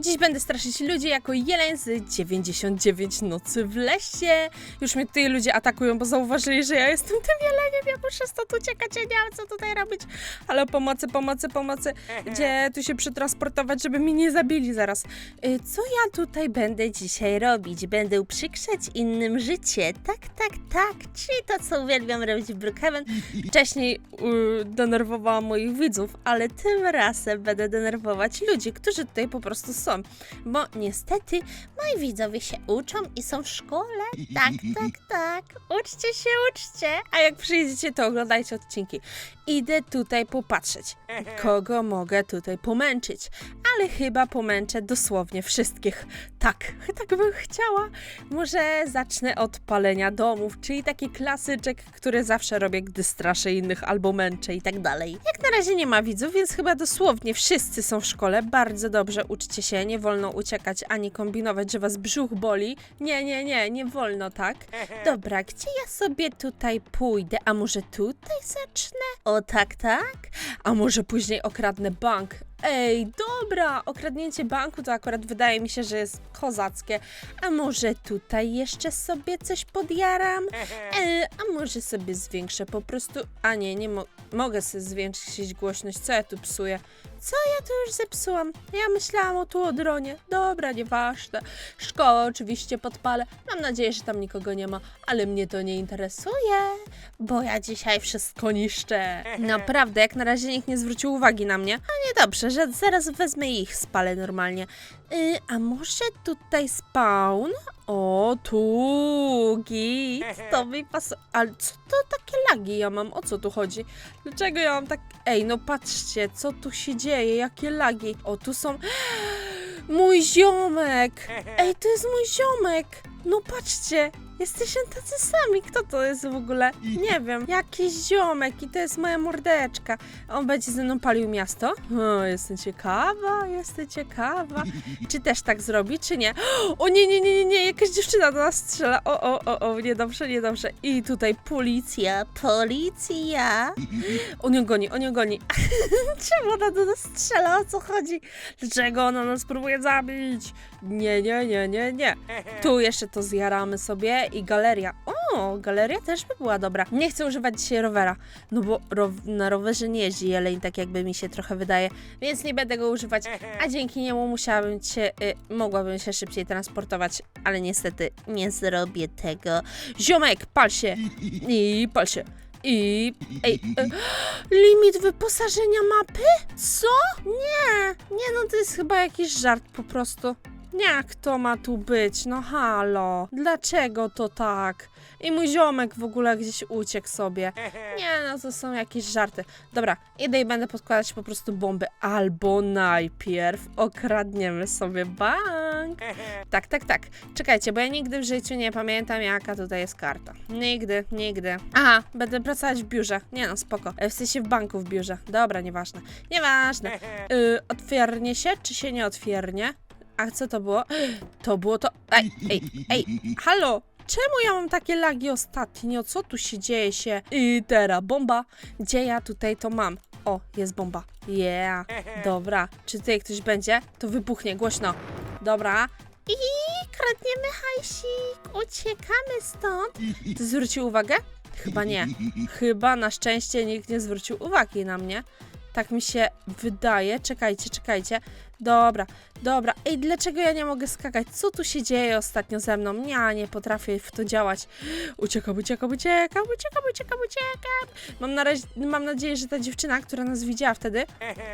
Dziś będę straszyć ludzi jako jeleń z 99 nocy w lesie. Już mnie tutaj ludzie atakują, bo zauważyli, że ja jestem tym jeleniem. Ja muszę stąd uciekać, ja nie wiem co tutaj robić. Ale pomocy, pomocy, pomocy. Gdzie tu się przetransportować, żeby mnie nie zabili zaraz. Y, Co ja tutaj będę dzisiaj robić? Będę uprzykrzać innym życie. Tak, tak, tak. Czyli to, co uwielbiam robić w Brookhaven. Wcześniej y, denerwowałam moich widzów, ale tym razem będę denerwować ludzi, którzy tutaj po prostu są. Bo niestety moi widzowie się uczą i są w szkole. Tak, tak, tak. Uczcie się, uczcie. A jak przyjdziecie, to oglądajcie odcinki. Idę tutaj popatrzeć, kogo mogę tutaj pomęczyć. Ale chyba pomęczę dosłownie wszystkich. Tak, tak bym chciała. Może zacznę od palenia domów, czyli taki klasyczek, który zawsze robię, gdy straszę innych albo męczę i tak dalej. Jak na razie nie ma widzów, więc chyba dosłownie wszyscy są w szkole. Bardzo dobrze uczcie się, nie wolno uciekać ani kombinować, że was brzuch boli. Nie, nie, nie, nie wolno tak. Dobra, gdzie ja sobie tutaj pójdę? A może tutaj zacznę? O tak, tak? A może później okradnę bank? Ej, dobra, okradnięcie banku to akurat wydaje mi się, że jest kozackie. A może tutaj jeszcze sobie coś podjaram? A może sobie zwiększę po prostu. A nie, nie mo mogę sobie zwiększyć głośność. Co ja tu psuję? Co ja tu już zepsułam? Ja myślałam o tu o dronie. Dobra, nieważne. Szkołę oczywiście podpalę. Mam nadzieję, że tam nikogo nie ma, ale mnie to nie interesuje, bo ja dzisiaj wszystko niszczę. Naprawdę, jak na razie nikt nie zwrócił uwagi na mnie. A niedobrze, że zaraz wezmę ich spalę normalnie. Y, a może tutaj spawn? O, tu, git, to mi pasuje. Ale co to takie lagi ja mam? O co tu chodzi? Dlaczego ja mam tak... Ej, no patrzcie, co tu się dzieje, jakie lagi. O, tu są... Mój ziomek! Ej, to jest mój ziomek! No patrzcie, jesteście tacy sami. Kto to jest w ogóle? Nie wiem. Jakiś ziomek i to jest moja mordeczka. On będzie ze mną palił miasto? O, jestem ciekawa, jestem ciekawa. Czy też tak zrobi, czy nie? O nie, nie, nie, nie, nie, jakaś dziewczyna do nas strzela. O, o, o, o, niedobrze, niedobrze. I tutaj policja, policja. On ją goni, on ją goni. Czemu ona do nas strzela? O co chodzi? Dlaczego ona nas próbuje zabić? Nie, nie, nie, nie, nie. Tu jeszcze to zjaramy sobie i galeria. O, galeria też by była dobra. Nie chcę używać dzisiaj rowera, no bo na rowerze nie jeździ jeleń, tak jakby mi się trochę wydaje, więc nie będę go używać, a dzięki niemu musiałabym się, y, mogłabym się szybciej transportować, ale niestety nie zrobię tego. Ziomek, pal się i pal się. I. Ej, e, limit wyposażenia mapy? Co? Nie, nie, no to jest chyba jakiś żart po prostu. Jak to ma tu być? No halo. Dlaczego to tak? I mój ziomek w ogóle gdzieś uciekł sobie. Nie, no to są jakieś żarty. Dobra, idę i będę podkładać po prostu bomby. Albo najpierw okradniemy sobie bank. Tak, tak, tak. Czekajcie, bo ja nigdy w życiu nie pamiętam, jaka tutaj jest karta. Nigdy, nigdy. Aha, będę pracować w biurze. Nie no, spoko. E, W sensie w banku w biurze. Dobra, nieważne. Nieważne. Y, otwiernie się, czy się nie otwiernie? A co to było? To było to... Ej, ej, ej, halo! Czemu ja mam takie lagi ostatnio? Co tu się dzieje się? I teraz bomba. Gdzie ja tutaj to mam? O, jest bomba. Yeah. Dobra. Czy tutaj ktoś będzie? To wybuchnie głośno. Dobra. I kradniemy hajsik. Uciekamy stąd. Ty zwrócił uwagę? Chyba nie. Chyba na szczęście nikt nie zwrócił uwagi na mnie. Tak mi się wydaje. Czekajcie, czekajcie. Dobra, dobra. Ej, dlaczego ja nie mogę skakać? Co tu się dzieje ostatnio ze mną? Ja nie potrafię w to działać. Uciekam, uciekam, uciekam, uciekam, uciekam, uciekam. Mam, na razie, mam nadzieję, że ta dziewczyna, która nas widziała wtedy,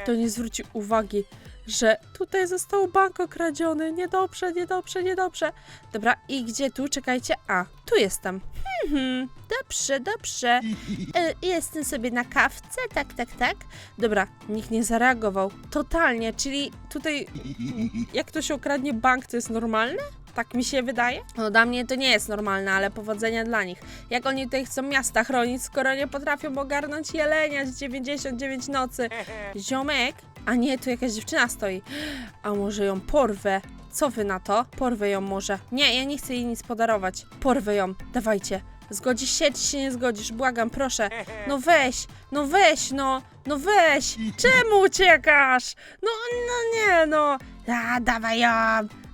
to nie zwróci uwagi, że tutaj został bank okradziony. Niedobrze, niedobrze, niedobrze. Dobra, i gdzie tu? Czekajcie. A, tu jestem. Mhm, dobrze, dobrze. E, jestem sobie na kawce, tak, tak, tak. Dobra, nikt nie zareagował. Totalnie, czyli tutaj jak ktoś okradnie bank, to jest normalne? Tak mi się wydaje? No dla mnie to nie jest normalne, ale powodzenia dla nich. Jak oni tutaj chcą miasta chronić, skoro nie potrafią ogarnąć jelenia z 99 nocy? Ziomek? A nie, tu jakaś dziewczyna stoi. A może ją porwę? Co wy na to? Porwę ją może. Nie, ja nie chcę jej nic podarować. Porwę ją. Dawajcie. Zgodzisz się, czy się nie zgodzisz? Błagam, proszę. No weź, no weź, no, no weź. Czemu uciekasz? No, no nie, no. A, dawaj ją,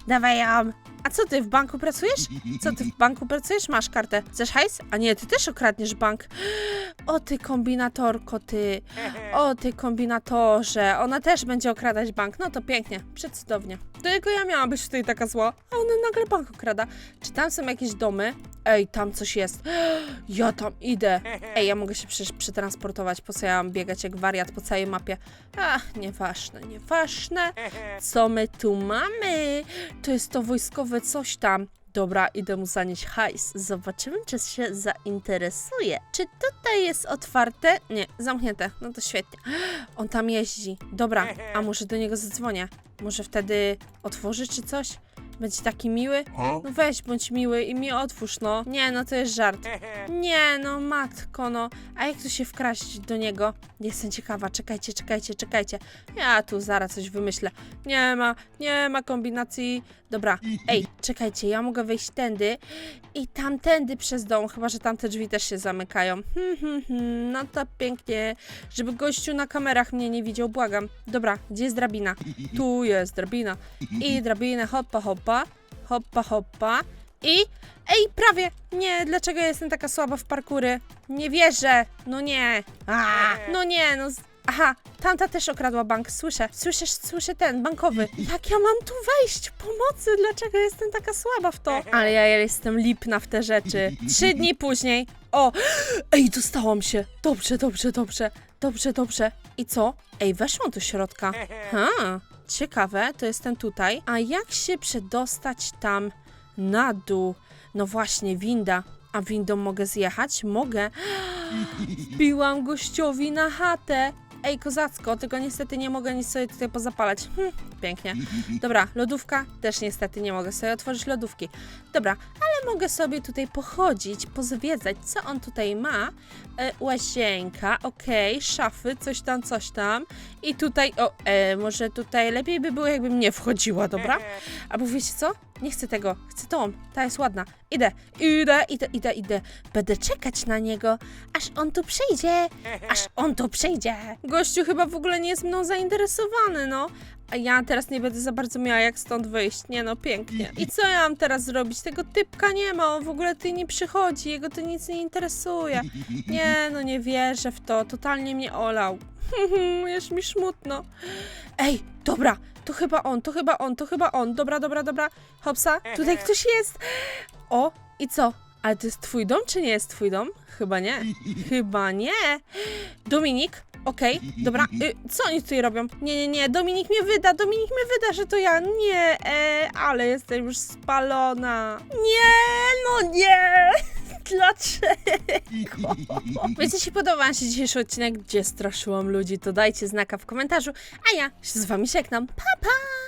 dawaj ją. A co ty, w banku pracujesz? Co ty w banku pracujesz? Masz kartę. Chcesz hajs? A nie, ty też okradniesz bank. O ty kombinatorko, ty. O ty kombinatorze. Ona też będzie okradać bank. No to pięknie, przecudownie. Tylko ja miałam być tutaj taka zła, a ona nagle bank okrada. Czy tam są jakieś domy? Ej, tam coś jest. Ja tam idę. Ej, ja mogę się przecież przetransportować. Po co ja mam biegać jak wariat po całej mapie? Ach, nieważne, nieważne. Co my tu mamy? To jest to wojskowe coś tam. Dobra, idę mu zanieść hajs. Zobaczymy, czy się zainteresuje. Czy tutaj jest otwarte? Nie, zamknięte. No to świetnie. On tam jeździ. Dobra, a może do niego zadzwonię? Może wtedy otworzy czy coś? Będzie taki miły? No weź, bądź miły i mi otwórz, no. Nie, no to jest żart. Nie, no matko, no. A jak tu się wkraść do niego? Jestem ciekawa, czekajcie, czekajcie, czekajcie. Ja tu zaraz coś wymyślę. Nie ma, nie ma kombinacji. Dobra, ej, czekajcie, ja mogę wejść tędy i tamtędy przez dom, chyba że tamte drzwi też się zamykają. Hmm, hmm, hmm, no to pięknie, żeby gościu na kamerach mnie nie widział, błagam. Dobra, gdzie jest drabina? Tu jest drabina. I drabinę, hoppa, hoppa, hoppa, hoppa. I, ej, prawie, nie, dlaczego ja jestem taka słaba w parkury? Nie wierzę, no nie, A, no nie, no, aha, tamta też okradła bank, słyszę, słyszę, słyszę ten, bankowy. Jak ja mam tu wejść? Pomocy, dlaczego jestem taka słaba w to? Ale ja jestem lipna w te rzeczy. Trzy dni później, o, ej, dostałam się, dobrze, dobrze, dobrze, dobrze, dobrze. I co? Ej, weszłam do środka. Ha, ciekawe, to jestem tutaj. A jak się przedostać tam na dół? No właśnie, winda. A windą mogę zjechać? Mogę. Wbiłam gościowi na chatę. Ej, kozacko, tylko niestety nie mogę nic sobie tutaj pozapalać. Hm, pięknie. Dobra, lodówka. Też niestety nie mogę sobie otworzyć lodówki. Dobra, ale mogę sobie tutaj pochodzić, pozwiedzać, co on tutaj ma. E, łazienka, okej, szafy, coś tam, coś tam. I tutaj, o, e, może tutaj lepiej by było, jakbym nie wchodziła, dobra? Albo wiecie co? Nie chcę tego, chcę tą, ta jest ładna. Idę, idę, idę, idę, idę. Będę czekać na niego, aż on tu przyjdzie, aż on tu przyjdzie. Gościu chyba w ogóle nie jest mną zainteresowany, no. A ja teraz nie będę za bardzo miała jak stąd wyjść. Nie no, pięknie. I co ja mam teraz zrobić? Tego typka nie ma, on w ogóle tutaj nie przychodzi, jego to nic nie interesuje. Nie, no nie wierzę w to, totalnie mnie olał. Jest mi smutno. Ej, dobra, to chyba on, to chyba on, to chyba on. Dobra, dobra, dobra. Hopsa, tutaj ktoś jest. O, i co? Ale to jest twój dom, czy nie jest twój dom? Chyba nie. Chyba nie. Dominik, okej, dobra. Y, co oni tutaj robią? Nie, nie, nie, Dominik mnie wyda, Dominik mnie wyda, że to ja. Nie, e, ale jestem już spalona. Nie, no nie. Dlaczego? Więc jeśli podoba Wam się dzisiejszy odcinek, gdzie straszyłam ludzi, to dajcie znaka w komentarzu, a ja się z Wami żegnam. Pa, pa!